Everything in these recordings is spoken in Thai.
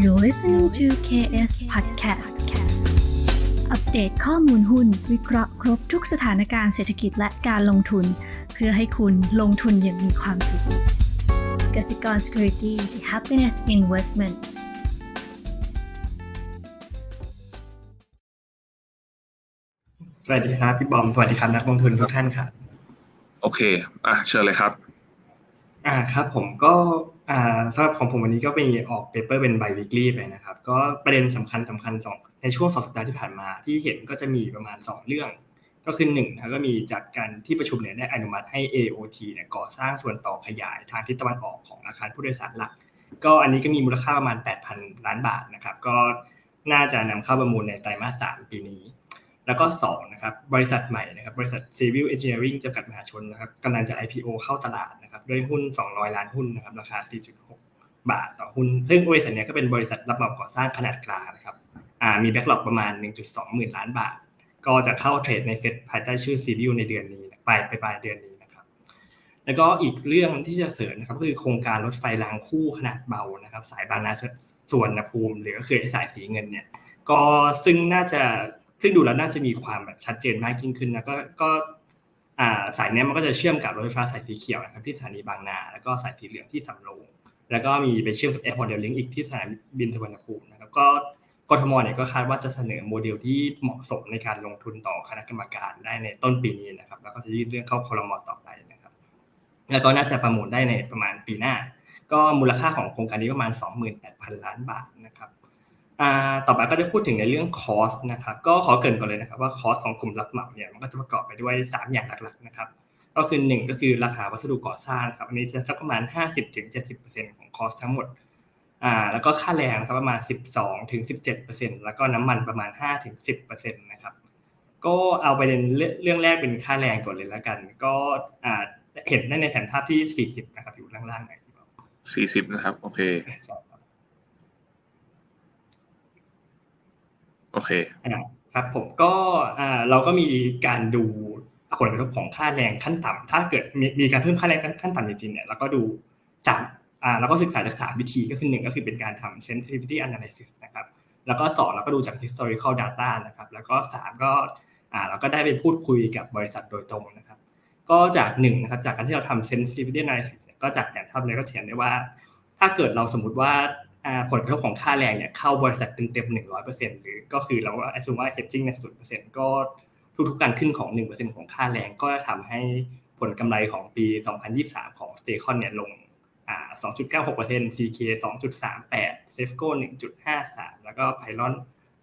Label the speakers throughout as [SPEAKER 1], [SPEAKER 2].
[SPEAKER 1] You're listening to KS Podcast อัปเดตข้อมูลหุ้น วิเคราะห์ครบทุกสถานการณ์เศรษฐกิจและการลงทุน เพื่อให้คุณลงทุนอย่างมีความสุขกสิกร Security the Happiness Investment
[SPEAKER 2] สวัสดีครับพี่บอม สวัสดีครับนักลงทุนทุกท่านครับ
[SPEAKER 3] โอเค อะ เชิญเลยครับ
[SPEAKER 2] อ่า ครับ ผมก็ อ่าสำหรับของผมวันนี้ก็มีออกเปเปอร์เป็นไบวิกฤตไปนะครับ ก็ประเด็นสำคัญสำคัญสองในช่วงสองสัปดาห์ที่ผ่านมาที่เห็นก็จะมีประมาณ 2 เรื่อง ก็คือหนึ่งนะก็มีจากการที่ประชุมเนี่ยได้อนุมัติให้ AOT เนี่ยก่อสร้างส่วนต่อขยายทางทิศตะวันออกของอาคารผู้โดยสารหลัก ก็อันนี้ก็มีมูลค่าประมาณ 8,000 ล้านบาทนะครับ ก็น่าจะนำเข้าประมูลในไตรมาส3ปีนี้ แล้วก็2นะครับบริษัทใหม่นะครับบริษัท Civil Engineering จำกัดมหาชนนะครับกำลังจะ IPO เข้าตลาดนะครับด้วยหุ้น 200 ล้านหุ้นนะครับราคา 4.6 บาทต่อหุ้น ซึ่งบริษัทนี้ก็เป็นบริษัทรับเหมาก่อสร้างขนาดกลางนะครับมีแบ็กหลอกประมาณ 1.2 หมื่นล้านบาท ก็จะเข้าเทรดในเซ็ตภายใต้ชื่อ Civil ในเดือนนี้ปลายไปปลายเดือนนี้นะครับ แล้วก็อีกเรื่องที่จะเสริมนะครับก็คือโครงการรถไฟรางคู่ขนาดเบานะครับ สายบางนาส่วนภูมิ หรือก็คือสายสีเงินเนี่ยก็ซึ่งน่าจะ ซึ่งดูแล้วน่าจะมีความแบบชัดเจนมากยิ่งขึ้นนะก็ก็สายนี้มันก็จะเชื่อมกับรถไฟฟ้าสายสีเขียวนะครับที่สถานีบางนาแล้วก็สายสีเหลืองที่สำโรงแล้วก็มีไปเชื่อมกับแอร์พอร์ตเดลลิงอีกที่สนามบินสุวรรณภูมินะครับก็กทมเนี่ยก็คาดว่าจะเสนอโมเดลที่เหมาะสมในการลงทุนต่อคณะกรรมการได้ในต้นปีนี้นะครับ แล้วก็จะยื่นเรื่องเข้าคอรมอต่อไปนะครับ แล้วก็น่าจะประมูลได้ในประมาณปีหน้า ก็มูลค่าของโครงการนี้ประมาณ 28,000 ล้านบาทนะครับ ต่อไปก็จะพูดถึงในเรื่องคอสนะครับก็ขอเกินก่อนเลยนะครับว่าคอสของกลุ่มรับเหมาเนี่ยมันก็จะประกอบไปด้วย 3 อย่างหลักๆนะครับก็คือ 1 ก็คือราคาวัสดุก่อสร้างครับอันนี้จะสักประมาณ 50-70%ของคอสทั้งหมดอ่าแล้วก็ค่าแรงนะครับประมาณ 12-17%แล้วก็น้ำมันประมาณ 5-10%นะครับก็เอาไปเเรื่องแรกเป็นค่าแรงก่อนเลยแล้วกัน ก็อ่าเห็นได้ในแผนภาพที่ 40 นะครับอยู่ล่างๆหน่อย
[SPEAKER 3] 40 นะครับ โอเค โอเค
[SPEAKER 2] ครับผมก็เราก็มีการดูผลกระทบของค่าแรงขั้นต่ำถ้าเกิดมีการเพิ่มค่าแรงขั้นต่ำจริงๆเนี่ยเราก็ดูจากเราก็ศึกษาจากสามวิธีก็คือหนึ่งก็คือเป็นการทำ sensitivity analysis นะครับแล้วก็สองเราก็ดูจาก historical data นะครับแล้วก็สามก็เราก็ได้ไปพูดคุยกับบริษัทโดยตรงนะครับ ก็จากหนึ่งนะครับจากการที่เราทำ sensitivity analysis ก็จากอย่างทำเลยก็เห็นได้ว่า ถ้าเกิดเราสมมติว่า ผลกระทบของค่าแรงเนี่ยเข้าบริษัทเต็มๆหนึ่งร้อยเปอร์เซ็นต์หรือก็คือเราว่าสมมติว่า hedging ในศูนย์เปอร์เซ็นต์ก็ทุกๆการขึ้นของหนึ่งเปอร์เซ็นต์ของค่าแรงก็จะทำให้ผลกำไรของปี 2023 ของ s t a c o n เนี่ยลงอ่า2.96% CK 2.38 Safeco 1.53 แล้วก็ Pylon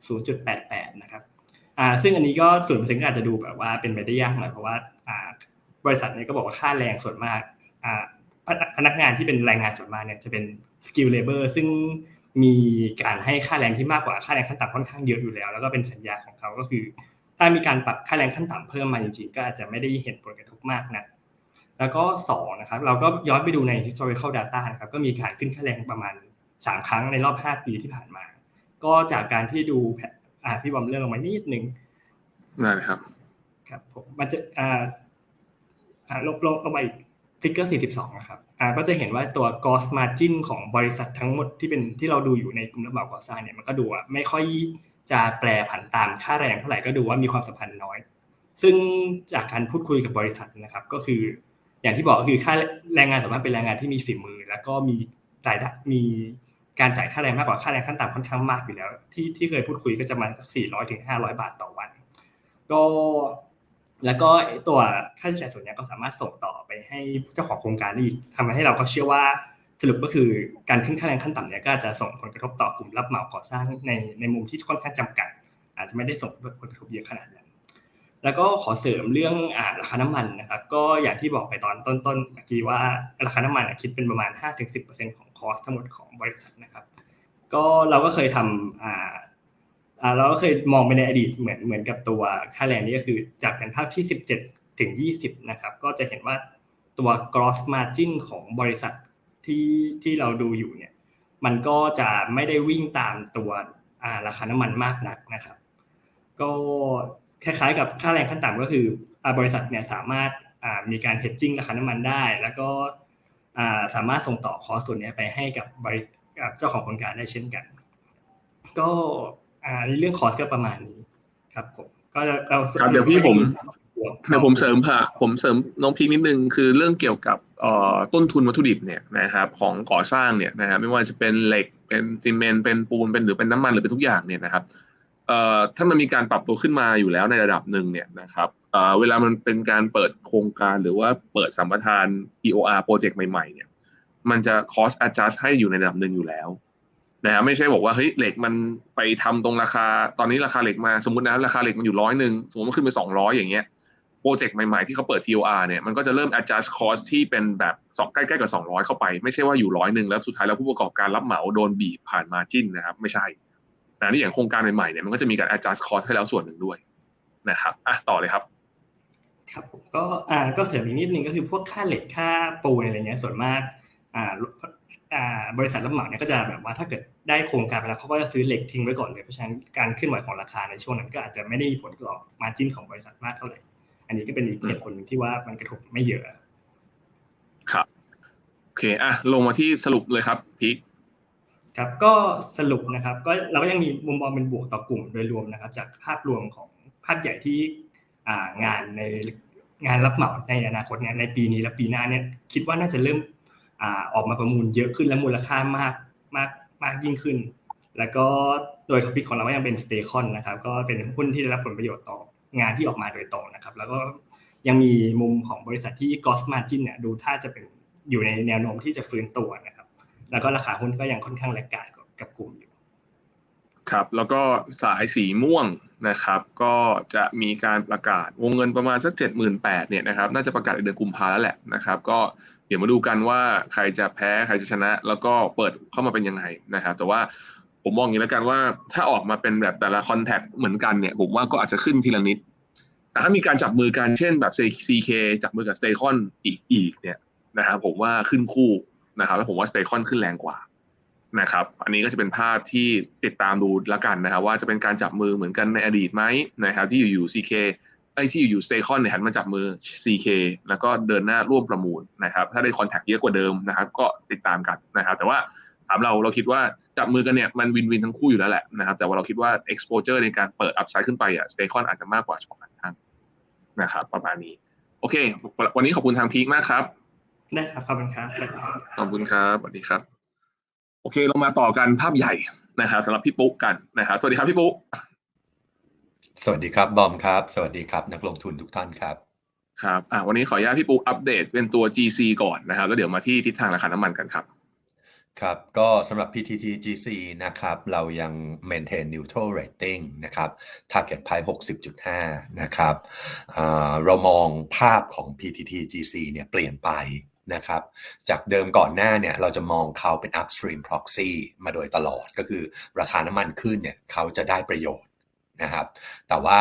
[SPEAKER 2] 0.88 นะครับซึ่งอันนี้ก็ส่วนเปอร์เซ็นต์ก็อาจจะดูแบบว่าเป็นไปได้ยากหน่อยเพราะว่าาบริษัทนี้ก็บอกว่าค่าแรงส่วนมากาพนักงานที่เป็นแรงงานส่วนมากเนี่ยจะเป็น สกิลเลเบอร์ซึ่งมีการให้ค่าแรงที่มากกว่าค่าแรงขั้นต่ำค่อนข้างเยอะอยู่แล้ว แล้วก็เป็นสัญญาของเขาก็คือ ถ้ามีการปรับค่าแรงขั้นต่ำเพิ่มมาจริงๆ ก็อาจจะไม่ได้เห็นผลกระทบมากนะแล้วก็2นะครับเราก็ย้อนไปดูใน historical data นะครับก็มีการขึ้นค่าแรงประมาณ 3 ครั้งในรอบ 5 ปีที่ผ่านมา ก็จากการที่ดูอ่าพี่บอมเรื่องลงมานิดนึง
[SPEAKER 3] ได้ครับ
[SPEAKER 2] ครับผมมันจะอ่าอ่าลบลงลงมาอีก ฟิกเกอร์ 42 นะครับ อ่า ก็จะเห็นว่าตัว gross margin ของบริษัททั้งหมดที่เป็นที่เราดูอยู่ในกลุ่มรับเหมาก่อสร้างเนี่ย มันก็ดูว่าไม่ค่อยจะแปรผันตามค่าแรงเท่าไหร่ก็ดูว่ามีความสัมพันธ์น้อย ซึ่งจากการพูดคุยกับบริษัทนะครับ ก็คือ อย่างที่บอกก็คือค่าแรงงานสามารถเป็นแรงงานที่มีฝีมือ แล้วก็มีรายได้มีการจ่ายค่าแรงมากกว่าค่าแรงขั้นต่ำค่อนข้างมากอยู่แล้ว ที่ที่เคยพูดคุยก็จะมาสัก400ถึง500 บาทต่อวัน ก็ แล้วก็ตัวค่าใช้จ่ายส่วนนี้ก็สามารถส่งต่อไปให้เจ้าของโครงการอีกทำให้เราก็เชื่อว่าสรุปก็คือการขึ้นค่าแรงขั้นต่ำเนี่ยก็จะส่งผลกระทบต่อกลุ่มรับเหมาก่อสร้างในในมุมที่ค่อนข้างจำกัด อาจจะไม่ได้ส่งผลกระทบเยอะขนาดนั้น แล้วก็ขอเสริมเรื่องอาราคาน้ำมันนะครับ ก็อย่างที่บอกไปตอนต้นๆเมื่อกี้ว่าราคาน้ำมันคิดเป็นประมาณ 5-10%ของคอสทั้งหมดของบริษัทนะครับ ก็เราก็เคยทำ เราก็เคยมองไปในอดีตเหมือนเหมือนกับตัวค่าแรงนี้ก็คือจากแผนภาพที่ 17 ถึง 20 นะครับ ก็จะเห็นว่าตัว gross margin ของบริษัทที่ที่เราดูอยู่เนี่ย มันก็จะไม่ได้วิ่งตามตัวราคาน้ำมันมากนักนะครับ ก็คล้ายๆกับค่าแรงขั้นต่ำก็คือบริษัทเนี่ยสามารถมีการ hedging ราคาน้ำมันได้ แล้วก็สามารถส่งต่อคอส่วนนี้ไปให้กับบริษัทเจ้าของโครงการได้เช่นกัน ก็ อ่าในเรื่องคอร์สก็ประมาณนี้ครับผมก็เรา
[SPEAKER 3] ครับเดี๋ยวพี่ผมเดี๋ยวผมเสริมผ่าผมเสริมน้องพีคนิดนึงคือเรื่องเกี่ยวกับเอ่อต้นทุนวัตถุดิบเนี่ยนะครับของก่อสร้างเนี่ยนะฮะไม่ว่าจะเป็นเหล็กเป็นซีเมนต์เป็นปูนเป็นหรือเป็นน้ำมันหรือเป็นทุกอย่างเนี่ยนะครับเอ่อถ้ามันมีการปรับตัวขึ้นมาอยู่แล้วในระดับหนึ่งเนี่ยนะครับเอ่อเวลามันเป็นการเปิดโครงการหรือว่าเปิดสัมปทาน EOR โปรเจกต์ใหม่ๆเนี่ยมันจะ cost adjust ให้อยู่ในระดับหนึ่งอยู่แล้ว นะฮะไม่ใช่บอกว่าเฮ้ยเหล็กมันไปทำตรงราคา ตอนนี้ราคาเหล็กมาสมมตินะราคาเหล็กมันอยู่ร้อยหนึ่งสมมติมันขึ้นไปสองร้อยอย่างเงี้ยโปรเจกต์ใหม่ๆที่เขาเปิด TOR เนี่ยมันก็จะเริ่ม adjust cost ที่เป็นแบบสองใกล้ๆกับ200 เข้าไป ไม่ใช่ว่าอยู่ร้อยหนึ่งแล้วสุดท้ายแล้วผู้ประกอบการรับเหมาโดนบีบผ่าน margin นะครับ ไม่ใช่แต่นี่อย่างโครงการใหม่ๆเนี่ยมันก็จะมีการ adjust cost ให้แล้วส่วนหนึ่งด้วยนะครับอะต่อเลยครับ
[SPEAKER 2] ครับผมก็อ่าก็เสริมอีกนิดนึงก็คือพวกค่าเหล็กค่าปูนอะไรเงี้ยส่วนมากอ่าอ่า บริษัทรับเหมาเนี่ยก็จะแบบว่าถ้าเกิดได้โครงการไปแล้วเขาก็จะซื้อเหล็กทิ้งไว้ก่อนเลยเพราะฉะนั้นการขึ้นไหวของราคาในช่วงนั้น ก็อาจจะไม่ได้มีผลต่อมาจิ้นของบริษัทมากเท่าไหร่ อันนี้ก็เป็นอีกเหตุผลหนึ่งที่ว่ามันกระทบไม่เยอะ
[SPEAKER 3] ครับโอเคอะลงมาที่สรุปเลยครับพีค
[SPEAKER 2] ครับก็สรุปนะครับก็เราก็ยังมีมุมมองเป็นบวกต่อกลุ่มโดยรวมนะครับ จากภาพรวมของภาพใหญ่ที่งานในงานรับเหมาในอนาคตเนี่ยในปีนี้และปีหน้าเนี่ยคิดว่าน่าจะเริ่ม ออกมาประมูลเยอะขึ้นและมูลค่ามากมากมากยิ่งขึ้น แล้วก็โดยท็อปิกของเราก็ยังเป็นสเตคอนนะครับ ก็เป็นหุ้นที่ได้รับผลประโยชน์ต่องานที่ออกมาโดยตรงนะครับ แล้วก็ยังมีมุมของบริษัทที่ gross margin เนี่ยดูถ้าจะเป็นอยู่ในแนวโน้มที่จะฟื้นตัวนะครับ แล้วก็ราคาหุ้นก็ยังค่อนข้างแรงกาดกับกลุ่มอยู่
[SPEAKER 3] ครับ แล้วก็สายสีม่วง นะครับก็จะมีการประกาศวงเงินประมาณสักเจ็ดหมื่นแปดเนี่ยนะครับน่าจะประกาศในเดือนกุมภาแล้วแหละนะครับก็เดี๋ยวมาดูกันว่าใครจะแพ้ใครจะชนะ แล้วก็เปิดเข้ามาเป็นยังไงนะครับแต่ว่าผมมองอย่างนี้แล้วกันว่าถ้าออกมาเป็นแบบแต่ละคอนแทคเหมือนกันเนี่ยผมว่าก็อาจจะขึ้นทีละนิดแต่ถ้ามีการจับมือกันเช่นแบบ CK จับมือกับ s t a c o n อีกอีกเนี่ยนะครับผมว่าขึ้นคู่นะครับแล้วผมว่า s t a c o n ขึ้นแรงกว่า นะครับ อันนี้ก็จะเป็นภาพที่ติดตามดูแล้วกันนะครับ ว่าจะเป็นการจับมือเหมือนกันในอดีตไหมนะครับ ที่อยู่ๆ CK ไอ้ที่อยู่ๆ s t a c o n เนี่ยหันมาจับมือ CK แล้วก็เดินหน้าร่วมประมูลนะครับ ถ้าได้คอนแทคเยอะกว่าเดิมนะครับ ก็ติดตามกันนะครับ แต่ว่าถามเราเราคิดว่าจับมือกันเนี่ยมันวินวินทั้งคู่อยู่แล้วแหละนะครับ แต่ว่าเราคิดว่า exposure ในการเปิด upside ขึ้นไปอะ s t a c o n อาจจะมากกว่าช่องนั้นครับนะครับ ประมาณนี้ โอเค วันนี้ขอบคุณทางพีคมากครับ
[SPEAKER 2] ได้ครับ ขอบคุณครับ
[SPEAKER 3] ขอบคุณครับ สวัสดีครับ โอเค เรามาต่อกันภาพใหญ่นะครับสำหรับพี่ปุ๊กกันนะครับสวัสดีครับพี่ปุ๊ก
[SPEAKER 4] สวัสดีครับบอมครับ สวัสดีครับ นักลงทุนทุกท่านครับ
[SPEAKER 3] ครับอ่าวันนี้ขออนุญาตพี่ปุ๊กอัปเดตเป็นตัว GC ก่อนนะครับแล้วเดี๋ยวมาที่ทิศทางราคาน้ำมันกันครับ
[SPEAKER 4] ครับก็สำหรับ PTTGC นะครับ เรายัง maintain neutral rating นะครับ target price 60.5 นะครับอ่าเรามองภาพของ PTTGC เนี่ยเปลี่ยนไป นะครับ จากเดิมก่อนหน้าเนี่ยเราจะมองเขาเป็น upstream proxy มาโดยตลอดก็คือราคาน้ำมันขึ้นเนี่ยเขาจะได้ประโยชน์นะครับ แต่ว่า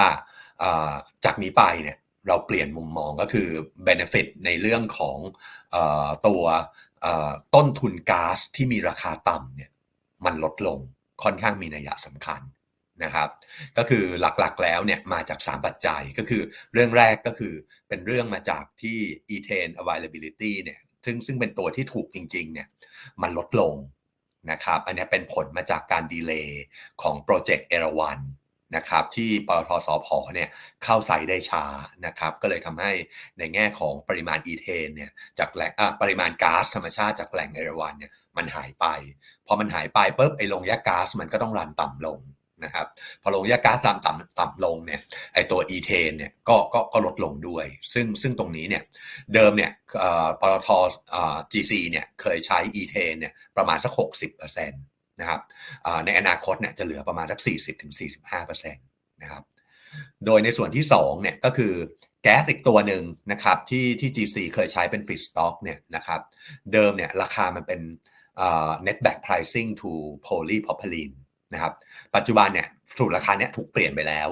[SPEAKER 4] จากนี้ไปเนี่ยเราเปลี่ยนมุมมองก็คือ benefit ในเรื่องของอตัวต้นทุนก๊าซที่มีราคาต่ำเนี่ยมันลดลงค่อนข้างมีนัยสำคัญ นะครับก็คือหลักๆแล้วเนี่ยมาจาก 3 ปัจจัยก็คือเรื่องแรกก็คือเป็นเรื่องมาจากที่ ethane availability เนี่ยซึ่งซึ่งเป็นตัวที่ถูกจริงๆเนี่ยมันลดลงนะครับอันนี้เป็นผลมาจากการดีเลย์ของโปรเจกต์เอราวันนะครับที่ปตทสพเนี่ยเข้าไซต์ได้ช้านะครับก็เลยทำให้ในแง่ของปริมาณอีเทนเนี่ยจากแหล่งอะปริมาณก๊าซธรรมชาติจากแหล่งเอราวันเนี่ยมันหายไปพอมันหายไปปุ๊บไอ้ลงยะก๊าซมันก็ต้องรันต่ำลง นะครับพอลงยะก๊าซต่ำต่ำต่ำลงเนี่ยไอตัวอีเทนเนี่ยก็ก็ก็ลดลงด้วย ซึ่งซึ่งตรงนี้เนี่ยเดิมเนี่ยเอ่อปตทเอ่อ GC เนี่ยเคยใช้อีเทนเนี่ยประมาณสัก 60%นะครับในอนาคตเนี่ยจะเหลือประมาณสัก 40-45%นะครับโดยในส่วนที่2เนี่ยก็คือแก๊สอีกตัวหนึ่งนะครับที่ที่ GC เคยใช้เป็น feedstock เนี่ยนะครับเดิมเนี่ยราคามันเป็นอ่า net back pricing to polypropylene นะครับ ปัจจุบันเนี่ยถูกรราคาเนี้ยถูกเปลี่ยนไปแล้ว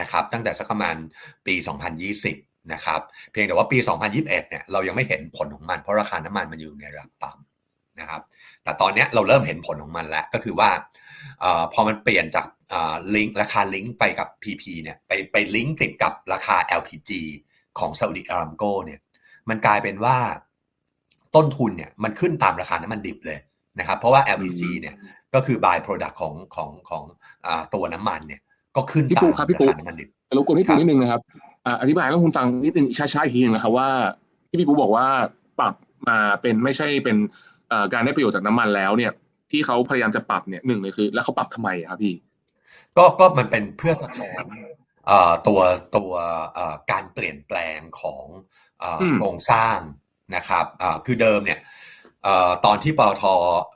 [SPEAKER 4] นะครับ ตั้งแต่สักประมาณปี 2020 นะครับ เพียงแต่ว่าปี 2021 เนี่ยเรายังไม่เห็นผลของมันเพราะราคาน้ำมันมันอยู่ในระดับต่ำนะครับ แต่ตอนนี้เราเริ่มเห็นผลของมันแล้วก็คือว่าอพอมันเปลี่ยนจากลิงก์ราคาลิงก์ไปกับ PP เนี่ยไปไปลิงก์ติดกับราคา LPG ของ Saudi Aramco เนี่ยมันกลายเป็นว่าต้นทุนเนี่ยมันขึ้นตามราคาน้ำมันดิบเลย นะครับเพราะว่า LPG เนี่ยก็คือ by product ของของของอ่าตัวน้ำมันเนี่ยก็ขึ้น
[SPEAKER 3] พี่
[SPEAKER 4] ตา
[SPEAKER 3] ปู
[SPEAKER 4] ม
[SPEAKER 3] ครับพี่ปู
[SPEAKER 4] ราคาน้ำมันดิบ
[SPEAKER 3] รบกวนพี่ปู
[SPEAKER 4] ครับ
[SPEAKER 3] นิดนึงนะครับอ่าอธิบายให้คุณฟังนิดนึงช้าๆอีกทีหนึงนะครับว่าที่พี่ปูบอกว่าปรับมาเป็นไม่ใช่เป็นเอ่อการได้ประโยชน์จากน้ำมันแล้วเนี่ย ที่เขาพยายามจะปรับเนี่ยหนึ่งเลยคือ แล้วเขาปรับทำไมอะครับพี่
[SPEAKER 4] ก็ก็มันเป็นเพื่อสะท้อนเอ่อตัวตัวเอ่อการเปลี่ยนแปลงของเอ่ออ
[SPEAKER 3] ม
[SPEAKER 4] โครงสร้างนะครับเอ่อคือเดิมเนี่ยเอ่อ ตอนที่ปตท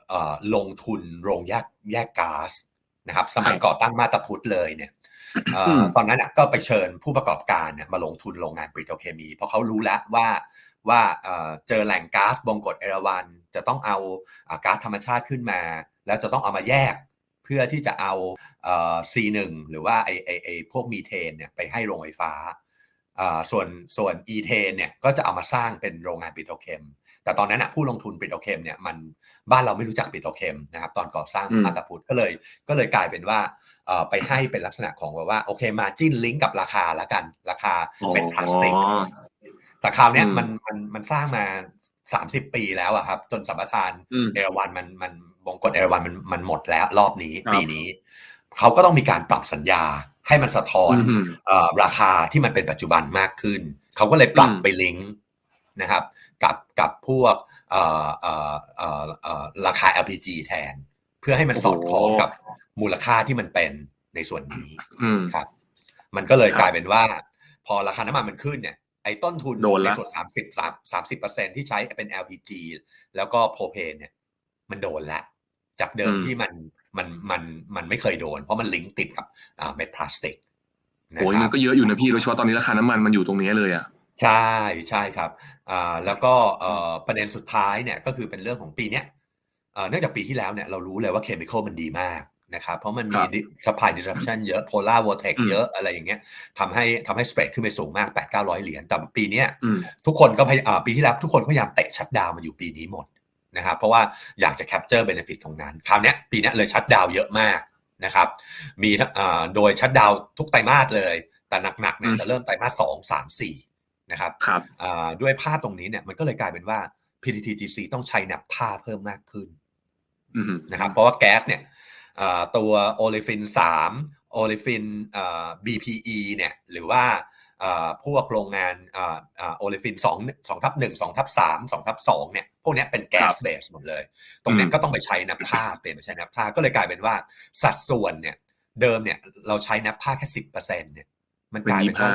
[SPEAKER 4] เอ่อลงทุนโรงแยกแยกก๊าซนะครับสมัยก่อตั้งมาตาพุทธเลยเนี่ยเอ่ออ
[SPEAKER 3] ม
[SPEAKER 4] ตอนนั้นน่ะก็ไปเชิญผู้ประกอบการเนี่ยมาลงทุนโรงงานปิโตรเคมี เพราะเขารู้แล้วว่าว่าเอ่อเจอแหล่งก๊าซบงกฎเอราวันจะต้องเอาอ่าก๊าซธรรมชาติขึ้นมา แล้วจะต้องเอามาแยกเพื่อที่จะเอาเอ่อ C1 หรือว่าไอไอไอพวกมีเทนเนี่ยไปให้โรงไฟฟ้าอ่าส่วนส่วนอีเทนเนี่ยก็จะเอามาสร้างเป็นโรงงานปิโตรเคม แต่ตอนนั้นอะผู้ลงทุนปิโตรเคมเนี่ยมันบ้านเราไม่รู้จักปิโตรเคมนะครับตอนก่อสร้าง
[SPEAKER 3] อืม
[SPEAKER 4] มาตาพุทธก็เลยก็เลยกลายเป็นว่าเอ่อไปให้เป็นลักษณะของแบบว่าโอเคมาจิ้นลิงก์กับราคาละกัน ราคาเป็นพลาสติก
[SPEAKER 3] อ๋อ
[SPEAKER 4] แต่คราวเนี้ย
[SPEAKER 3] อืม
[SPEAKER 4] มันมันมันสร้างมา30ปีแล้วอะครับจนสัมปทาน
[SPEAKER 3] อืม
[SPEAKER 4] เอราวันมันมันวงกฎเอราวันมันมันหมดแล้วรอบนี้
[SPEAKER 3] ครับ
[SPEAKER 4] ปีนี้เขาก็ต้องมีการปรับสัญญาให้มันสะท้อน
[SPEAKER 3] อืม
[SPEAKER 4] เอ่อราคาที่มันเป็นปัจจุบันมากขึ้น เขาก็เลยปรับ
[SPEAKER 3] อืม
[SPEAKER 4] ไปลิงก์นะครับ กับกับพวกเอ่อเอ่อเอ่อเอ่อราคา LPG แทน เพื่อให้มันสอดคล้องกับมูลค่าที่มันเป็นในส่วนนี้
[SPEAKER 3] อืม
[SPEAKER 4] ครับ มันก็เลย
[SPEAKER 3] ครับ
[SPEAKER 4] กลายเป็นว่า พอราคาน้ำมันมันขึ้นเนี่ยไอ้ต้นทุน
[SPEAKER 3] โดน
[SPEAKER 4] ใน
[SPEAKER 3] ละ
[SPEAKER 4] ส่วนสามสิบสามสามสิบเปอร์เซ็นที่ใช้เป็น LPG แล้วก็โพรเพนเนี่ย มันโดนละ จากเดิมที่มันมันมันมันไม่เคยโดน เพราะมันลิงก์ติดกับอ่าเม็ดพลาสติกนะ
[SPEAKER 3] โอ้ย
[SPEAKER 4] ค
[SPEAKER 3] มั
[SPEAKER 4] รั
[SPEAKER 3] น
[SPEAKER 4] บ
[SPEAKER 3] ก็เยอะอยู่นะพี่โดยเฉพาะตอนนี้ราคาน้ำมันมันอยู่ตรงนี้เลยอะ
[SPEAKER 4] ใช่ ใช่ครับ อ่า แล้วก็ เอ่อ ประเด็นสุดท้ายเนี่ย ก็คือเป็นเรื่องของปีเนี้ยเอ่อ เนื่องจากปีที่แล้วเนี่ย เรารู้เลยว่าเคมีคอลมันดีมากนะครับ เพราะมันมี
[SPEAKER 3] ครับ
[SPEAKER 4] supply disruption เยอะ polar vortex
[SPEAKER 3] อืม
[SPEAKER 4] เยอะ อะไรอย่างเงี้ยทำให้ทำให้สเปรดขึ้นไปสูงมาก 8 9 0 0 เหรียญ แต่ปีเนี้ย
[SPEAKER 3] อืม
[SPEAKER 4] ทุกคนก็พยอ่าปีที่แล้วทุกคนก็พยายามเตะชัดดาวน์มาอยู่ปีนี้หมดนะครับ เพราะว่าอยากจะ capture benefit ตรงนั้น คราวเนี้ยปีเนี้ยเลยชัดดาวน์เยอะมากนะครับ มีทั้งอ่าโดยชัดดาวน์ทุกไตรมาสเลย แต่หนักๆเนี่ย
[SPEAKER 3] อืม
[SPEAKER 4] จะเริ่มไตรมาสสองสามสี่ นะครับ
[SPEAKER 3] ครับ
[SPEAKER 4] อ่าด้วยภาพตรงนี้เนี่ยมันก็เลยกลายเป็นว่า PTTGC ต้องใช้นับท่าเพิ่มมากขึ้น
[SPEAKER 3] อืม
[SPEAKER 4] นะครับ เพราะว่าแก๊สเนี่ยอ่าตัวโอลิฟิน3โอลิฟินอ่า BPE เนี่ยหรือว่าอ่าพวกโรงงานอ่าอ่าโอลิฟิน2 2ทับ1 2ทับ3 2ทับ2เนี่ยพวกเนี้ยเป็นแก๊
[SPEAKER 3] ครั
[SPEAKER 4] ส
[SPEAKER 3] บ
[SPEAKER 4] เบสหมดเลย ตรงเนี้ย
[SPEAKER 3] อืม
[SPEAKER 4] ก็ต้องไปใช้นับท่าเปลี่ยนไปใช้นับท่าก็เลยกลายเป็นว่าสัดส่วนเนี่ยเดิมเนี่ยเราใช้นับท่าแค่ 10%เนี่ยมันกลายเป็นว่า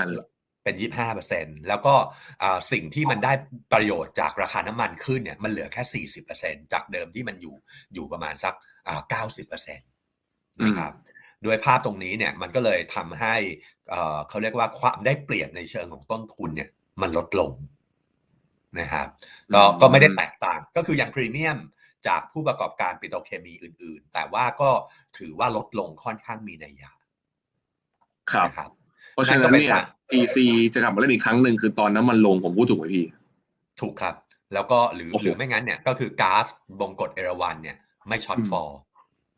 [SPEAKER 3] เป็น25เลย
[SPEAKER 4] เป็น25เปอร์เซ็นแล้วก็อ่าสิ่งที่มันได้ประโยชน์จากราคาน้ำมันขึ้นเนี่ยมันเหลือแค่40เปอร์เซ็นจากเดิมที่มันอยู่อยู่ประมาณสักอ่า90เปอร์เซ็นต์นะครับด้วยภาพตรงนี้เนี่ยมันก็เลยทำให้เอ่อเขาเรียกว่าความได้เปรียบในเชิงของต้นทุนเนี่ยมันลดลงนะครับก็
[SPEAKER 3] อืม
[SPEAKER 4] ก็ไม่ได้แตกต่างก็คืออย่างพรีเมียมจากผู้ประกอบการปิโตรเคมีอื่น ๆ แต่ว่าก็ถือว่าลดลงค่อนข้างมีนัยยะ
[SPEAKER 3] ครับ
[SPEAKER 4] นะครับ
[SPEAKER 3] เพราะฉะ
[SPEAKER 4] นั่
[SPEAKER 3] นั้นน
[SPEAKER 4] ก็เป็น
[SPEAKER 3] เนี่ย
[SPEAKER 4] สา
[SPEAKER 3] GC จะกลับมาเล่นอีกครั้งหนึ่งคือตอนน้ำมันลงผมพูดถูกไหมพี่
[SPEAKER 4] ถูกครับ แล้วก็หรือ
[SPEAKER 3] โอ้โห
[SPEAKER 4] หรือไม่งั้นเนี่ยก็คือก๊าซบงกฎเอราวันเนี่ยไม่ช็อต
[SPEAKER 3] อืม
[SPEAKER 4] ฟอล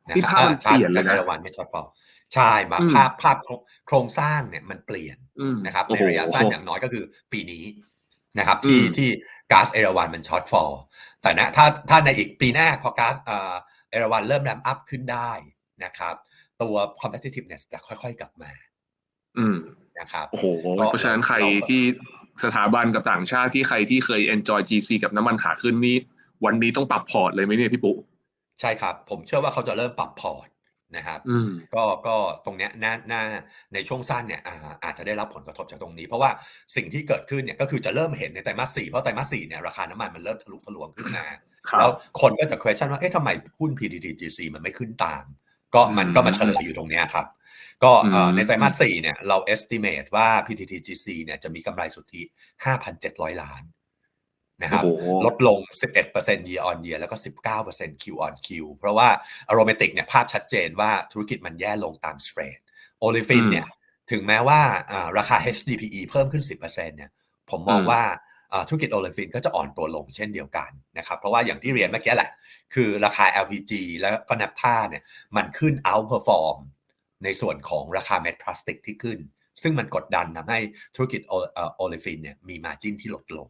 [SPEAKER 4] นะ
[SPEAKER 3] นี่
[SPEAKER 4] ครับ
[SPEAKER 3] ภาพมัน
[SPEAKER 4] อ่า
[SPEAKER 3] เปลี่ยนเลยนะ
[SPEAKER 4] ก๊าซเอราวันไม่ช็อตฟอลใช่มา
[SPEAKER 3] อืม
[SPEAKER 4] ภาพภาพโครงโครงสร้างเนี่ยมันเปลี่ยน
[SPEAKER 3] อืม
[SPEAKER 4] นะครับ
[SPEAKER 3] โอ้
[SPEAKER 4] ใน
[SPEAKER 3] โห
[SPEAKER 4] ระยะสั้นอย่างน้อยก็คือปีนี้นะครับที่
[SPEAKER 3] อืม
[SPEAKER 4] ที่ก๊าซเอราวันมันช็อตฟอลแต่นะถ้าถ้าในอีกปีหน้าพอก๊าซเอ่อเอราวันเริ่มแรมอัพขึ้นได้นะครับตัว competitiveness จะค่อยๆ กลับมา
[SPEAKER 3] อืม
[SPEAKER 4] นะครับ
[SPEAKER 3] โอ้โห
[SPEAKER 4] ก็
[SPEAKER 3] เพราะฉะนั้นใคร
[SPEAKER 4] เราก็
[SPEAKER 3] ที่สถาบันกับต่างชาติที่ใครที่เคย enjoy GC กับน้ำมันขาขึ้นนี่วันนี้ต้องปรับพอร์ตเลยไหมเนี่ยพี่ปุ๊
[SPEAKER 4] ใช่ครับ ผมเชื่อว่าเขาจะเริ่มปรับพอร์ตนะครับ
[SPEAKER 3] อืม
[SPEAKER 4] ก็ก็ตรงเนี้ยน่าน่าในช่วงสั้นเนี่ยอาอาจจะได้รับผลกระทบจากตรงนี้ เพราะว่าสิ่งที่เกิดขึ้นเนี่ยก็คือจะเริ่มเห็นในไตรมาสสี่เพราะไตรมาสสี่เนี่ยราคาน้ำมันมันเริ่มทะลุทะลวงขึ้นมา
[SPEAKER 3] ครั
[SPEAKER 4] แล้ว
[SPEAKER 3] บ
[SPEAKER 4] คนก็จะ question ว่าเอ๊ะทำไมหุ้น PTTGC มันไม่ขึ้นตาม ก็มัน
[SPEAKER 3] อืม
[SPEAKER 4] ก็มาเฉลยอยู่ตรงเนี้ยครับ ก็เอ่อ
[SPEAKER 3] อืม
[SPEAKER 4] ในไตรมาสสี่เนี่ยเรา estimate ว่า PTTGC เนี่ยจะมีกำไรสุทธิ 5,700 ล้านนะครับ
[SPEAKER 3] โอ้โห
[SPEAKER 4] ลดลง 11% year on year แล้วก็ 19% Q on Q เพราะว่า aromatic เนี่ยภาพชัดเจนว่าธุรกิจมันแย่ลงตาม spread olefin
[SPEAKER 3] อืม
[SPEAKER 4] เนี่ยถึงแม้ว่าอ่าราคา HDPE เพิ่มขึ้น 10%เนี่ยผมมอง
[SPEAKER 3] อืม
[SPEAKER 4] ว่าอ่า ธุรกิจโอเลฟินก็จะอ่อนตัวลงเช่นเดียวกันนะครับ เพราะว่าอย่างที่เรียนเมื่อกี้แหละ คือราคา LPG แล้วก็นับท่าเนี่ยมันขึ้น outperform ในส่วนของราคาเม็ดพลาสติกที่ขึ้น ซึ่งมันกดดันทำให้ธุรกิจโอเลฟินเนี่ยมีมาจิ้นที่ลดลง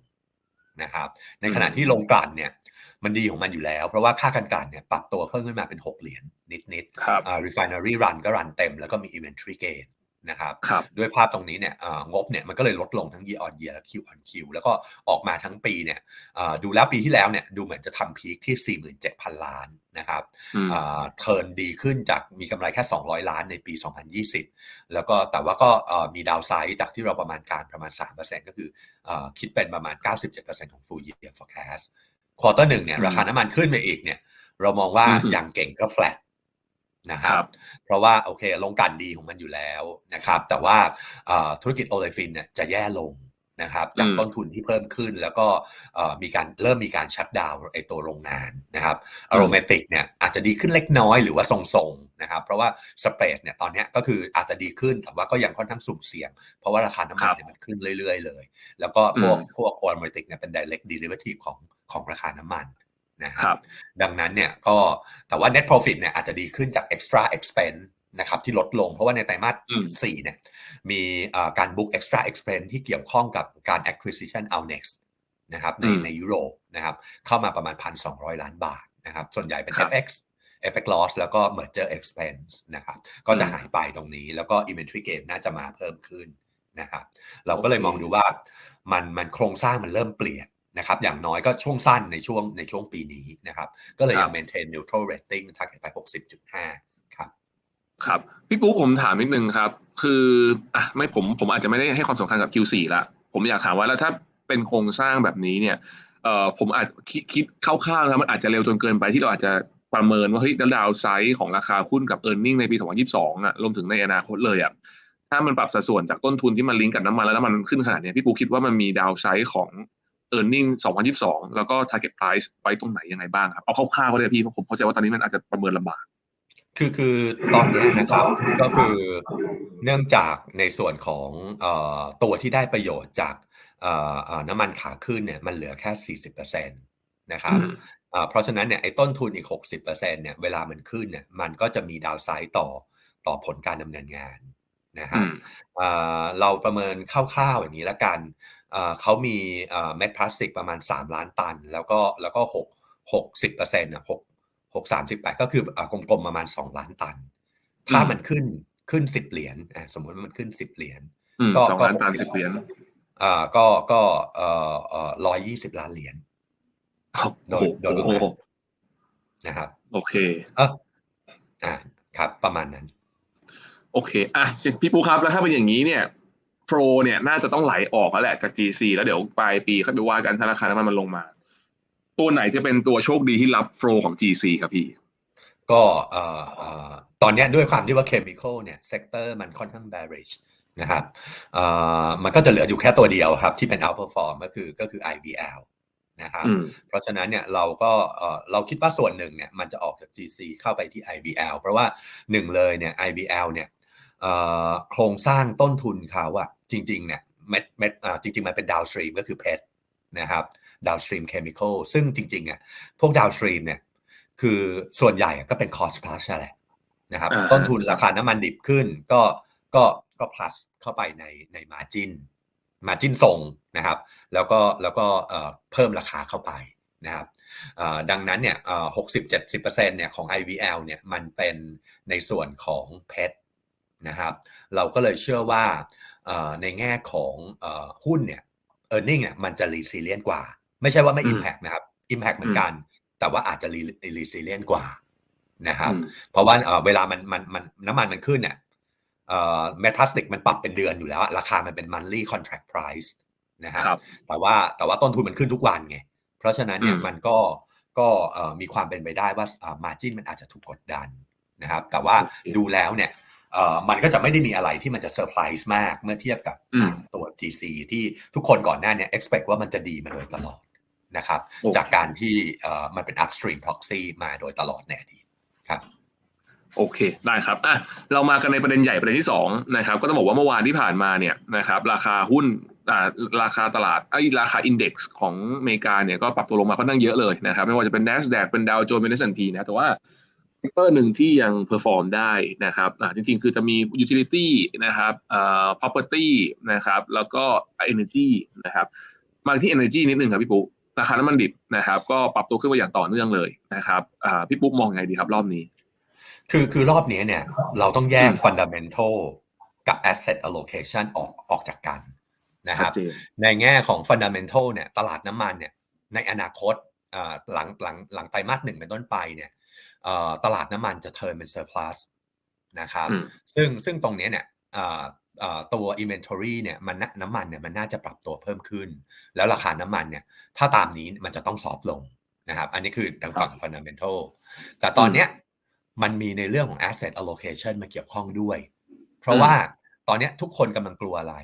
[SPEAKER 4] นะครับ ในขณะที่ลงกลั่นเนี่ยมันดีของมันอยู่แล้ว เพราะว่าค่าการกลั่นเนี่ยปรับตัวเพิ่มขึ้นมาเป็น 6 เหรียญนิด
[SPEAKER 3] ครับ
[SPEAKER 4] ๆอ่า refinery run ก็รันเต็มแล้วก็มี inventory gain นะครับ
[SPEAKER 3] ครับ
[SPEAKER 4] ด้วยภาพตรงนี้เนี่ยเอ่องบเนี่ยมันก็เลยลดลงทั้ง year on year และ Q on Q แล้วก็ออกมาทั้งปีเนี่ยเอ่อดูแล้วปีที่แล้วเนี่ยดูเหมือนจะทำพีคที่ 47,000 ล้านนะครับ
[SPEAKER 3] อืม
[SPEAKER 4] เทิร์นดีขึ้นจากมีกำไรแค่ 200 ล้านในปี 2020 แล้วก็แต่ว่าก็เอ่อมีดาวไซด์จากที่เราประมาณการประมาณ 3%ก็คือเอ่อคิดเป็นประมาณ 97%ของ full year forecast ควอเตอร์หนึ่งเนี่ย
[SPEAKER 3] อืม
[SPEAKER 4] ราคาน้ำมันขึ้นไปอีกเนี่ยเรามองว่า
[SPEAKER 3] อืม
[SPEAKER 4] อย่างเก่งก็ flat นะครั
[SPEAKER 3] ครับบ
[SPEAKER 4] เพราะว่าโอเคลงกลันดีของมันอยู่แล้วนะครับ แต่ว่าเอ่อธุรกิจโอเลฟินเนี่ยจะแย่ลงนะครับจาก
[SPEAKER 3] อืม
[SPEAKER 4] ต้นทุนที่เพิ่มขึ้นแล้วก็เอ่อมีการเริ่มมีการชัดดาวน์ไอตัวโรงงานนะครับอโรเมติกเนี่ยอาจจะดีขึ้นเล็กน้อยหรือว่าทรงๆนะครับเพราะว่าสเปรดเนี่ยตอนเนี้ยก็คืออาจจะดีขึ้นแต่ว่าก็ยังค่อนข้างสุ่มเสี่ยง เพราะว่าราคาน้ำมันเนี่ยมันขึ้นเรื่อยๆเลย แล้วก็พวก
[SPEAKER 3] อืม
[SPEAKER 4] พวกอโรเมติกเนี่ยเป็น direct derivative ของของราคาน้ำมัน นะค
[SPEAKER 3] ครั
[SPEAKER 4] รับบดังนั้นเนี่ยก็แต่ว่า net profit เนี่ยอาจจะดีขึ้นจาก extra expense นะครับที่ลดลงเพราะว่าในไตรมาส
[SPEAKER 3] อืม
[SPEAKER 4] 4เนี่ยมีเอ่อการ book extra expense ที่เกี่ยวข้องกับการ acquisition Alnex นะครับใน
[SPEAKER 3] อืม
[SPEAKER 4] ในยุโรปนะครับเข้ามาประมาณ 1,200 ล้านบาทนะครับส่วนใหญ่เป็น
[SPEAKER 3] ครับ
[SPEAKER 4] FX FX loss แล้วก็ merger expense นะครับก็จะ
[SPEAKER 3] อืม
[SPEAKER 4] หายไปตรงนี้แล้วก็ inventory gain น่าจะมาเพิ่มขึ้นนะครับเราก็เลย
[SPEAKER 3] โอเค
[SPEAKER 4] มองดูว่ามันมันโครงสร้างมันเริ่มเปลี่ยน นะครับอย่างน้อยก็ช่วงสั้นในช่วงในช่วงปีนี้นะครับ ก็เลยยัง maintain neutral rating target ไป 60.5 ครับ
[SPEAKER 3] ครับ พี่ปุ๊ผมถามนิดนึงครับ คืออะไม่ผมผมอาจจะไม่ได้ให้ความสำคัญกับ Q4 ละ ผมอยากถามว่าแล้วถ้าเป็นโครงสร้างแบบนี้เนี่ยเอ่อผมอาจคิดคิดคร่าวๆนะครับมันอาจจะเร็วจนเกินไปที่เราอาจจะประเมินว่าเฮ้ยแล้วดาวไซด์ของราคาหุ้นกับ e a r n i n g ในปี 2022อะรวมถึงในอนาคตเลยอะถ้ามันปรับสัดส่วนจากต้นทุนที่มันลิงก์กับน้ำมันแล้วน้ำมันขึ้นขนาดเนี้ยพี่ปุ๊คิดว่ามันมีดาวไซด์ของ e a r n i n g 2022 แล้วก็ target price ไว้ตรงไหนยังไงบ้างครับ เอาคร่าวๆก็ได้พี่เพราะผมเข้าใจว่าตอนนี้มันอาจจะประเมินลำบาก
[SPEAKER 4] คือคือตอนนี้นะครับก็คือเนื่องจากในส่วนของเอ่อตัวที่ได้ประโยชน์จากเอ่อเอ่อน้ำมันขาขึ้นเนี่ยมันเหลือแค่ 40%นะครับ
[SPEAKER 3] อืม
[SPEAKER 4] อ่าเพราะฉะนั้นเนี่ยไอ้ต้นทุนอีก 60%เนี่ยเวลามันขึ้นเนี่ยมันก็จะมีดาวไซด์ต่อต่อผลการดำเนินงานนะค
[SPEAKER 3] อื
[SPEAKER 4] รับ
[SPEAKER 3] ม
[SPEAKER 4] อ่าเราประเมินคร่าวๆอย่างนี้ละกันอ่า เขามีอ่าเม็ดพลาสติกประมาณ 3 ล้านตัน แล้วก็แล้วก็6 60%อะ6 6 38 ก็คืออ่ากลมๆประมาณ 2 ล้านตัน ถ้า
[SPEAKER 3] อืม
[SPEAKER 4] มันขึ้นขึ้น 10 เหรียญอ่าสมมติว่ามันขึ้น 10 เหรียญ
[SPEAKER 3] อืม
[SPEAKER 4] ก็
[SPEAKER 3] สอง
[SPEAKER 4] ก็
[SPEAKER 3] ล้านตัน
[SPEAKER 4] 60
[SPEAKER 3] สิบเหรียญ
[SPEAKER 4] อ่าก็ก็เอ่อเอ่อร้อยยี่สิบล้านเหรียญโดนโดนลงมานะครับ
[SPEAKER 3] โอเค
[SPEAKER 4] เอออ่าครับ ประมาณนั้น
[SPEAKER 3] โอเค อะพี่ปูครับแล้วถ้าเป็นอย่างนี้เนี่ย โปรเนี่ยน่าจะต้องไหลออกแล้วแหละจาก GC แล้วเดี๋ยวปลายปีเขาไปว่ากันธนาคารน้ำมันมันลงมา ตัวไหนจะเป็นตัวโชคดีที่รับโปรของ GC ครับพี่
[SPEAKER 4] ก็เอ่อเอ่อตอนเนี้ยด้วยความที่ว่าเคมีคอลเนี่ยเซกเตอร์มันค่อนข้าง bearish นะครับเอ่อมันก็จะเหลืออยู่แค่ตัวเดียวครับ ที่เป็น outperform ก็คือก็คือ IBL นะครับ
[SPEAKER 3] อืม
[SPEAKER 4] เพราะฉะนั้นเนี่ยเราก็เอ่อเราคิดว่าส่วนหนึ่งเนี่ยมันจะออกจาก GC เข้าไปที่ IBL เพราะว่าหนึ่งเลยเนี่ย IBL เนี่ยเอ่อ โครงสร้างต้นทุนเขาอะจริงๆเนี่ยเม็ดเม็ดอ่าจริง ๆ มันเป็น downstream ก็คือเพชรนะครับ downstream chemical ซึ่งจริงๆอะพวก downstream เนี่ยคือส่วนใหญ่อะก็เป็น cost plus นั่นแหละนะครับ
[SPEAKER 3] อ่า
[SPEAKER 4] ต้นทุนราคาน้ำมันดิบขึ้นก็ก็ก็ plus เข้าไปในใน margin margin ส่งนะครับ แล้วก็แล้วก็เอ่อเพิ่มราคาเข้าไปนะครับเอ่อดังนั้นเนี่ยหกสิบเจ็ดสิบเปอร์เซ็นต์เนี่ยของ IVL เนี่ยมันเป็นในส่วนของเพชร นะครับ เราก็เลยเชื่อว่าเอ่อในแง่ของเอ่อหุ้นเนี่ย e a r n i n g เนี่ยมันจะ resilient กว่า ไม่ใช่ว่าไม่
[SPEAKER 3] อืม
[SPEAKER 4] impact นะครับ impact เหมือนกัน แต่ว่าอาจจะ re- resilient กว่านะครับ
[SPEAKER 3] อืม
[SPEAKER 4] เพราะว่าเอ่อเวลามันมันมันน้ำมันมันขึ้นเนี่ยเอ่อเม็ดพลาสติกมันปรับเป็นเดือนอยู่แล้วอะราคามันเป็น monthly contract price นะฮะ
[SPEAKER 3] ครับ
[SPEAKER 4] แต่ว่าแต่ว่าต้นทุนมันขึ้นทุกวันไง เพราะฉะนั้นเนี่ย
[SPEAKER 3] อืม
[SPEAKER 4] มันก็ก็เอ่อมีความเป็นไปได้ว่ามาจินมันอาจจะถูกกดดันนะครับ แต่ว่าดูแล้วเนี่ยเอ่อ มันก็จะไม่ได้มีอะไรที่มันจะเซอร์ไพรส์มากเมื่อเทียบกับ
[SPEAKER 3] อืม
[SPEAKER 4] ตัว GC ที่ทุกคนก่อนหน้าเนี่ย expect ว่ามันจะดีมาโดยตลอดนะครับ
[SPEAKER 3] โอเค
[SPEAKER 4] จากการที่เอ่อมันเป็น upstream proxy มาโดยตลอดในอดีตครับ
[SPEAKER 3] โอเคได้ครับอะเรามากันในประเด็นใหญ่ประเด็นที่สองนะครับก็ต้องบอกว่าเมื่อวานที่ผ่านมาเนี่ยนะครับราคาหุ้นอ่าราคาตลาดไอ้ยราคาอินเด็กซ์ของอเมริกาเนี่ยก็ปรับตัวลงมาค่อนข้างเยอะเลยนะครับไม่ว่าจะเป็น NASDAQ เป็นดาวโจนส์เป็น S&P นะแต่ว่าเซกเตอร์หนึ่งที่ยังเพอร์ฟอร์มได้นะครับอ่าจริงๆ คือจะมี utility นะครับอ่า property นะครับ แล้วก็ energy นะครับ มาที่ energy นิดนึงครับพี่ปุ๊ราคาน้ำมันดิบนะครับ ก็ปรับตัวขึ้นมาอย่างต่อเนื่องเลยนะครับอ่าพี่ปุ๊มองไงดีครับรอบนี้
[SPEAKER 4] คือคือรอบนี้เนี่ย เราต้องแยก
[SPEAKER 3] อืม
[SPEAKER 4] fundamental กับ asset allocation ออกออกจากกันนะค
[SPEAKER 3] ชัด
[SPEAKER 4] รับ
[SPEAKER 3] เจน
[SPEAKER 4] ในแง่ของ fundamental เนี่ย ตลาดน้ำมันเนี่ย ในอนาคตเอ่อหลังหลังหลังไตรมาสหนึ่งเป็นต้นไปเนี่ยเอ่อ ตลาดน้ำมันจะเทิร์นเป็น surplus นะครับ
[SPEAKER 3] อืม
[SPEAKER 4] ซึ่งซึ่งตรงเนี้ยเนี่ยเอ่อเอ่อตัว inventory เนี่ยมันน่ะน้ำมันเนี่ยมันน่าจะปรับตัวเพิ่มขึ้น แล้วราคาน้ำมันเนี่ยถ้าตามนี้มันจะต้องซอฟลงนะครับ อันนี้คือทางฝั่ง fundamental แต่ตอนเนี้ยมันมีในเรื่องของ asset allocation มาเกี่ยวข้องด้วย เพราะ
[SPEAKER 3] อืม
[SPEAKER 4] ว่าตอนเนี้ยทุกคนกำลังกลัวอะไร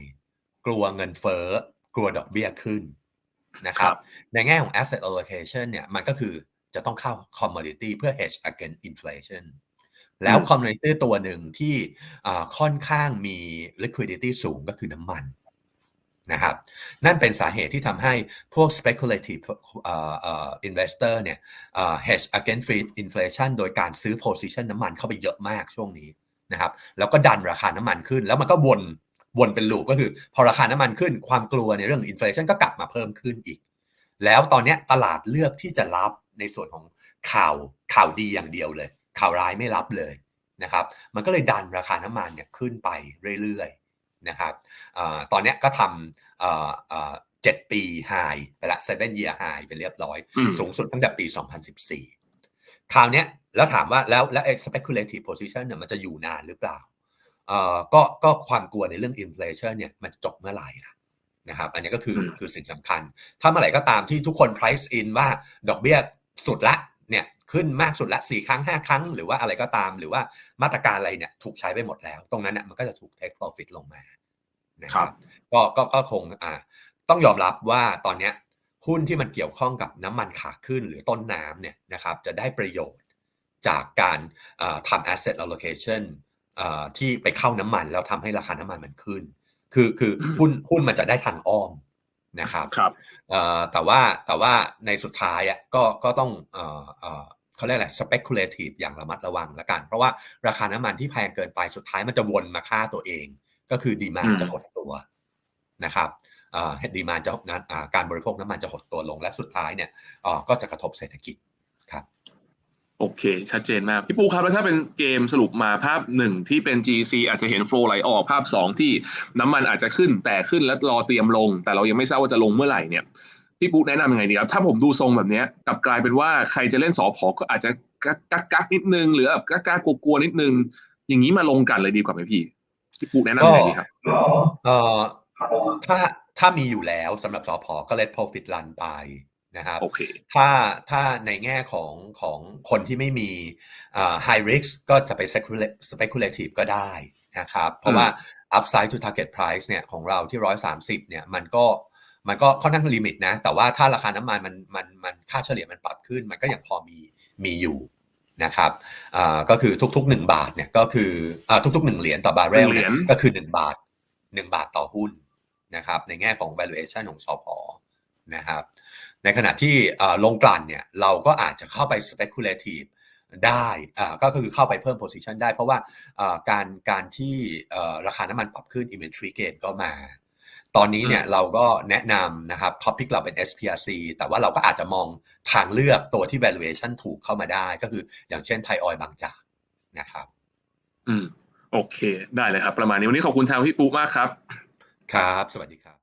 [SPEAKER 4] กลัวเงินเฟ้อกลัวดอกเบี้ยขึ้นนะครับ ในแง่ของ asset allocation เนี่ยมันก็คือ จะต้องเข้า commodity เพื่อ hedge against inflation แล้ว
[SPEAKER 3] อืม
[SPEAKER 4] commodity ตัวหนึ่งที่อ่าค่อนข้างมี liquidity สูงก็คือน้ำมันนะครับนั่นเป็นสาเหตุที่ทำให้พวก speculative เอ่อเอ่อ investor เนี่ยเอ่อ hedge against free inflation โดยการซื้อ position น้ำมันเข้าไปเยอะมากช่วงนี้นะครับแล้วก็ดันราคาน้ำมันขึ้น แล้วมันก็วนวนเป็นลูปก็คือ พอราคาน้ำมันขึ้นความกลัวในเรื่องอินฟล t ชันก็กลับมาเพิ่มขึ้นอีก แล้วตอนเนี้ยตลาดเลือกที่จะรับ ในส่วนของข่าวข่าวดีอย่างเดียวเลย ข่าวร้ายไม่รับเลยนะครับ มันก็เลยดันราคาน้ำมันเนี่ยขึ้นไปเรื่อยๆนะครับอาตอนเนี้ยก็ทำอ่าอ่าเจ็ดปีไฮไปละ seven year high ไปเรียบร้อย
[SPEAKER 3] อืม
[SPEAKER 4] สูงสุดตั้งแต่ปี 2014 คราวเนี้ยแล้วถามว่าแล้วแล้วไอ้ speculative position เนี่ยมันจะอยู่นานหรือเปล่าเอ่อก็ก็ความกลัวในเรื่อง inflation เนี่ยมันจะจบเมื่อไหร่ล่ะนะครับ อันนี้ก็คือ
[SPEAKER 3] อืม
[SPEAKER 4] คือสิ่งสำคัญ ถ้าเมื่อไหร่ก็ตามที่ทุกคน price in ว่าดอกเบี้ย สุดละเนี่ยขึ้นมากสุดละสี่ครั้งห้าครั้ง หรือว่าอะไรก็ตาม หรือว่ามาตรการอะไรเนี่ยถูกใช้ไปหมดแล้ว ตรงนั้นเนี่ยมันก็จะถูก take profit ลงมานะค
[SPEAKER 3] ครั
[SPEAKER 4] รับบก็ก็ก็คงอ่าต้องยอมรับว่าตอนเนี้ยหุ้นที่มันเกี่ยวข้องกับน้ำมันขาขึ้นหรือต้นน้ำเนี่ยนะครับจะได้ประโยชน์จากการอ่าทำ asset allocation อ่าที่ไปเข้าน้ำมันแล้วทำให้ราคาน้ำมันมันขึ้น คือคือ
[SPEAKER 3] อืม
[SPEAKER 4] หุ้นหุ้นมันจะได้ทางอ้อม นะครับ
[SPEAKER 3] ครับ
[SPEAKER 4] เอ่อแต่ว่าแต่ว่าในสุดท้ายอะก็ก็ต้องเอ่อเอ่อเขาเรียกอะไร speculative อย่างระมัดระวังละกัน เพราะว่าราคาน้ำมันที่แพงเกินไปสุดท้ายมันจะวนมาฆ่าตัวเอง ก็คือดีมา
[SPEAKER 3] อืม
[SPEAKER 4] จะหดตัวนะครับดีมาจะนั้นอ่าการบริโภคน้ำมันจะหดตัวลงและสุดท้ายเนี่ยเอ่อก็จะกระทบเศรษฐกิจครับ
[SPEAKER 3] โอเค ชัดเจนมาก พี่ปูครับ แล้วถ้าเป็นเกมสรุปมาภาพหนึ่งที่เป็น GC อาจจะเห็นโฟล์ไหลออกภาพสองที่น้ำมันอาจจะขึ้นแต่ขึ้นแล้วรอเตรียมลง แต่เรายังไม่ทราบว่าจะลงเมื่อไหร่เนี่ยพี่ปูแนะนำยังไงดีครับ ถ้าผมดูทรงแบบนี้กลับกลายเป็นว่าใครจะเล่นสอพอก็อาจจะกักกักกกนิดนึง หรือแบบกักกักกลัวๆนิดนึง อย่างนี้มาลงกันเลยดีกว่าไหมพี่ พี่ปูแนะนำยังไงดีครับ
[SPEAKER 4] เออถ้าถ้ามีอยู่แล้วสำหรับสอพอก็ let profit run ไป นะครับ
[SPEAKER 3] โอเค
[SPEAKER 4] ถ้าถ้าในแง่ของของคนที่ไม่มีอ่า high risk ก็จะไป specula- speculative ก็ได้นะครับ เพราะว่า upside to target price เนี่ยของเราที่ 130 เนี่ยมันก็มันก็ค่อนข้างลิมิตนะ แต่ว่าถ้าราคาน้ำมันมันมันมันค่าเฉลี่ยมันปรับขึ้น มันก็ยังพอมีมีอยู่นะครับอ่าก็คือทุกๆ 1 บาทเนี่ยก็คืออ่าทุกๆ 1 เหรียญต่อบาร์เรล
[SPEAKER 3] หนึ่งเหรี
[SPEAKER 4] เนี่ย
[SPEAKER 3] ยญ
[SPEAKER 4] ก็คือ 1 บาท 1 บาทต่อหุ้นนะครับในแง่ของ valuation ของสพนะครับ ในขณะที่เอ่อลงกลั่นเนี่ยเราก็อาจจะเข้าไป speculative ได้อ่าก็คือเข้าไปเพิ่ม position ได้ เพราะว่าเอ่อการการที่เอ่อราคาน้ำมันปรับขึ้น inventory gain ก็มา ตอนนี้เนี่ยเราก็แนะนำนะครับ topic เราเป็น SPRC แต่ว่าเราก็อาจจะมองทางเลือกตัวที่ valuation ถูกเข้ามาได้ก็คืออย่างเช่นไทยออยบางจากนะครับ
[SPEAKER 3] อืม โอเค ได้เลยครับ ประมาณนี้ วันนี้ขอบคุณทางพี่ปูมากครับ
[SPEAKER 4] ครับ สวัสดีครับ